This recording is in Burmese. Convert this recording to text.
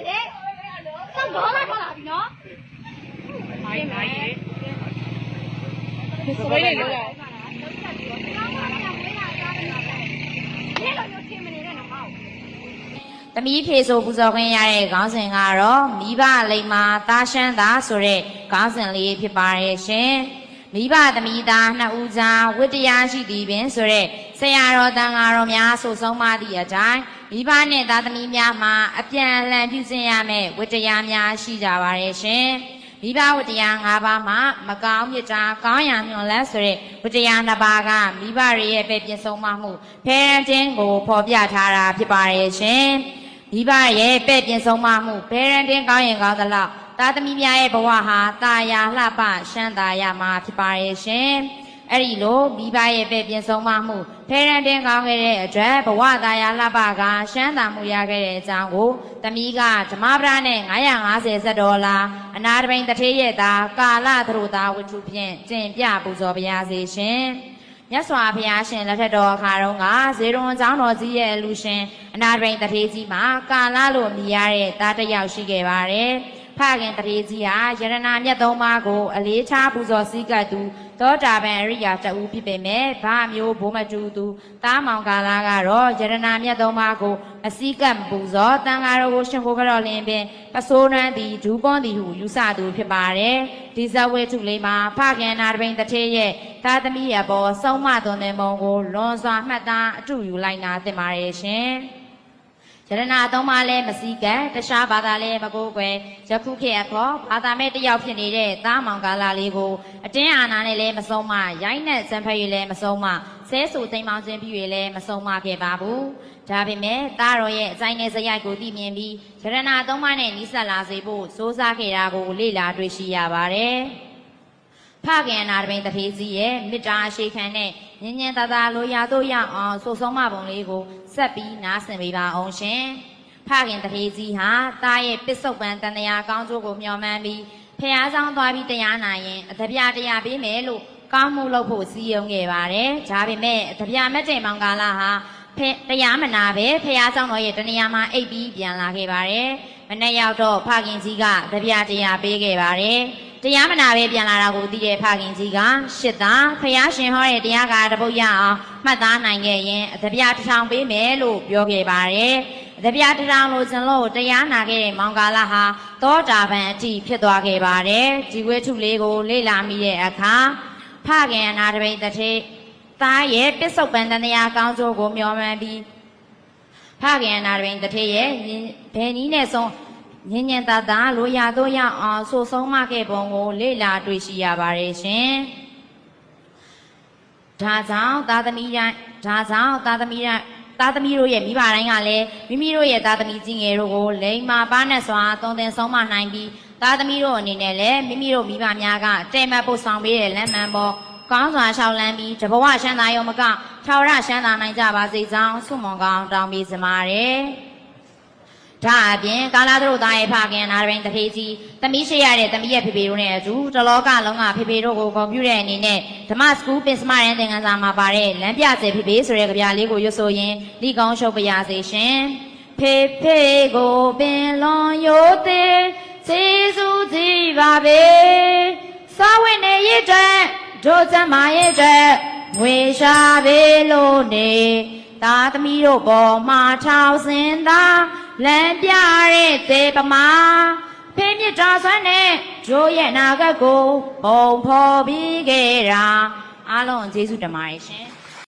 ဆက်တယ်လေတော့ဒေါ်လာထွက်လာပြီနော်မိုင်းမိုင်းရေစပိတ်လေးလို့ရဒီလိုမျိုးချင်းမနေတဲ့တော့မဟုတ်။သမီးဖြေဆိုပူဇော်ခွင့်ရတဲ့ခေါင်းစဉ်ကတော့မိဘလိမ္မာသားရှမ်းသားဆိုတဲ့ခေါင်းစဉ်လေးဖြစ်ပါရဲ့ရှင်။မိဘသမီးသားနှစ်ဦးကြားဝိတ္တရားရှိသည်ပင်ဆိုတဲ့ဆရာတော်တန်ဃာတော်များဆိုဆုံးမသည့်အတိုင်း မိဘနဲ့သားသမီးများမှာအပြန်အလှန်ပြုစင်ရမယ့်ဝိတ္တရားများရှိကြပါရဲ့ရှင်။မိဘဝတ္တရား၅ပါးမှာမကောင်းမြတ်တာကောင်းရာညွန်လက်ဆိုတဲ့ဝတ္တရားနှစ်ပါးကမိဘတွေရဲ့ပဲပြင်ဆုံးမမှုဖဲရန်ချင်းကိုဖော်ပြထားတာဖြစ်ပါရဲ့ရှင်မိဘရဲ့ပဲ့ပြင်ဆုံးမမှုဖဲရန်ချင်းကောင်းရင်ကောင်းသလောက်သားသမီးများရဲ့ဘဝဟာတာယာလှပရှမ်းသာရမှာဖြစ်ပါရဲ့ရှင် အဲ့ဒီလိုမိဘရဲ့ပဲ့ပြင်ဆုံးမမှုဖဲရန်တင်ကောင်းခဲ့တဲ့အတွက်ဘဝတာယာလှပကရှမ်းသာမှုရခဲ့တဲ့အကြောင်းကိုသမီးကဓမ္မပဒနဲ့950စက်ဒေါ်လာအနာတပိန်တထေးရဲ့သားကာလသရုသားဝတ္ထုဖြင့်ကျင့်ပြပူဇော်ပါရစေရှင်မြတ်စွာဘုရားရှင်လက်ထက်တော်အခါတုန်းကဇေရွန်ကျောင်းတော်ကြီးရဲ့လူရှင်အနာတပိန်တထေးကြီးမှာကာလလို့အမည်ရတဲ့သားတစ်ယောက်ရှိခဲ့ပါတယ် ဖခင်တရေကြီးဟာယရနာမြတ်သုံးပါးကို အလေးထားပူဇော်စည်းကပ်သူသောတာပန်အရိယာတဦးဖြစ်ပေမဲ့ဗာမျိုးဘိုးမတူသူတားမောင်ကာလာကတော့ယရနာမြတ်သုံးပါးကိုအစည်းကပ်မပူဇော်တန်ဃာတော်ကိုရှင်ကိုကြော်လင်းပင်ပစိုးနန်းသည်ဒူးပွန်သည်ဟုယူဆသူဖြစ်ပါတယ်ဒီဇဝေထုလေးမှာဖခင်နာတပိန်တထေးရဲ့သာသမီရဲ့ပေါ်ဆုံးမသွန်တဲ့မုံကိုလွန်စွာမှတ်သားအတူယူလိုက်နာသင့်ပါတယ်ရှင် ယရနာသုံးပါးလည်းမစည်းကပ်တခြားဘာသာလည်းမကိုးကွယ်ယခုခေတ်အခေါ်ဘာသာမဲ့တစ်ယောက်ဖြစ်နေတဲ့သားမောင်ကာလာလေးကိုအတင်းအာဏာနဲ့လည်းမဆုံးမရိုင်းနဲ့စံဖက်ရည်လည်းမဆုံးမဆဲဆူသိမ်းမောင်းခြင်းပြည့်ရည်လည်းမဆုံးမခဲ့ပါဘူးဒါပေမဲ့သားတော်ရဲ့အဆိုင်နဲ့ဇယိုက်ကိုသိမြင်ပြီးယရနာသုံးပါးနဲ့နီးစပ်လာစေဖို့စိုးစားခဲ့တာကိုလေ့လာတွေ့ရှိရပါတယ်ဖခင်နာတပိန်တဖေးကြီးရဲ့မေတ္တာအရှိခံနဲ့ ညင်ညင်သာသာလိုရာတို့ရအောင်ဆိုဆုံးမပုံလေးကိုဆက်ပြီးနားဆင်ပေးပါအောင်ရှင်။ဖခင်တဖေးကြီးဟာတားရဲ့ပစ္စုပန်တန်တရားကောင်းကျိုးကိုမျှော်မှန်းပြီးဖះဆောင်သွားပြီးတရားနာရင်အတပြတရားပေးမယ်လို့ကောင်းမှုလုပ်ဖို့စီယုံခဲ့ပါတယ်။ဒါပေမဲ့အတပြမတ်တဲ့မောင်ကာလာဟာဖះတရားမနာပဲဖះဆောင်တော်ရဲ့တနေရာမှာအိပ်ပြီးပြန်လာခဲ့ပါတယ်။မနေ့ရောက်တော့ဖခင်ကြီးကတပြတရားပေးခဲ့ပါတယ်။ တရားမနာပဲပြန်လာတာကိုသိတဲ့ဖခင်ကြီးကရှစ်သားဖះရှင်ဟောတဲ့တရားကတပုတ်ရအောင်မှတ်သားနိုင်ခဲ့ရင်အတပြတစ်ထောင်ပေးမယ်လို့ပြောခဲ့ပါတယ်အတပြတစ်ထောင်လို့ကျွန်လို့တရားနာခဲ့တဲ့မောင်ကာလဟာသောတာပန်အထိဖြစ်သွားခဲ့ပါတယ်ဒီဝိထုလေးကိုလေ့လာမိတဲ့အခါဖခင်အနာတပိတ်တစ်ထေသားရဲ့ပစ္စုပန်တန်တရားကောင်းကျိုးကိုမျှော်မှန်းပြီးဖခင်နာတွင်တထေရဲ့ဘယ်နည်းနဲ့ဆုံး ညင်ညင်သာသာလိုရာတို့ရအောင်ဆိုဆုံးမခဲ့ပုံကိုလေ့လာတွေ့ရှိရပါတယ်ရှင်။ဒါကြောင့်သာသမီတိုင်းဒါကြောင့်သာသမီတိုင်းသားသမီးတို့ရဲ့မိဘတိုင်းကလည်းမိမိတို့ရဲ့သားသမီးကြီးငယ်တို့ကိုလိမ္မာပါနဲ့စွာတုံသင်ဆုံးမနိုင်ပြီးသားသမီးတို့အနေနဲ့လည်းမိမိတို့မိဘများကတဲမတ်ဖို့ဆောင်ပေးတဲ့လမ်းမှန်ပေါ်ကောင်းစွာရှောက်လန်းပြီးတဘဝရှမ်းသာရုံမကထာဝရရှမ်းသာနိုင်ကြပါစေကြောင်းဆုမွန်ကောင်းတောင်းပေးစပါတယ်။ ဒါအပြင်ကာလာတို့သားရဲ့ဖခင်နာရင်တထေးကြီးသမီးရှိရတဲ့သမီးရဲ့ဖေဖေတို့နဲ့အတူတလောကလုံးကဖေဖေတို့ကိုကွန်ပျူတာအနေနဲ့ဓမ္မစကူးပင်စမရန်သင်ခန်းစာမှာပါတဲ့လမ်းပြစေဖေဖေဆိုတဲ့ကြပြလေးကိုရွတ်ဆိုရင်ဒီကောင်းရှုပ်ပါရစေရှင်။ဖေဖေကိုပင်လွန်ရိုးသေးစေစုကြည်ပါပေ။စာဝတ်နေရတဲ့တို့စမရဲ့တဲ့ငွေရှာပေလို့နေ သားသမီးတို့ပေါ်မှာထောက်စင်သာလမ်းပြတဲ့သေပမာဖေးမြစ်တော်ဆွမ်းနဲ့ဂျိုးရဲ့နာဂတ်ကိုပုံဖော်ပြီးခဲ့တာအားလုံးကျေးဇူးတင်ပါတယ်ရှင်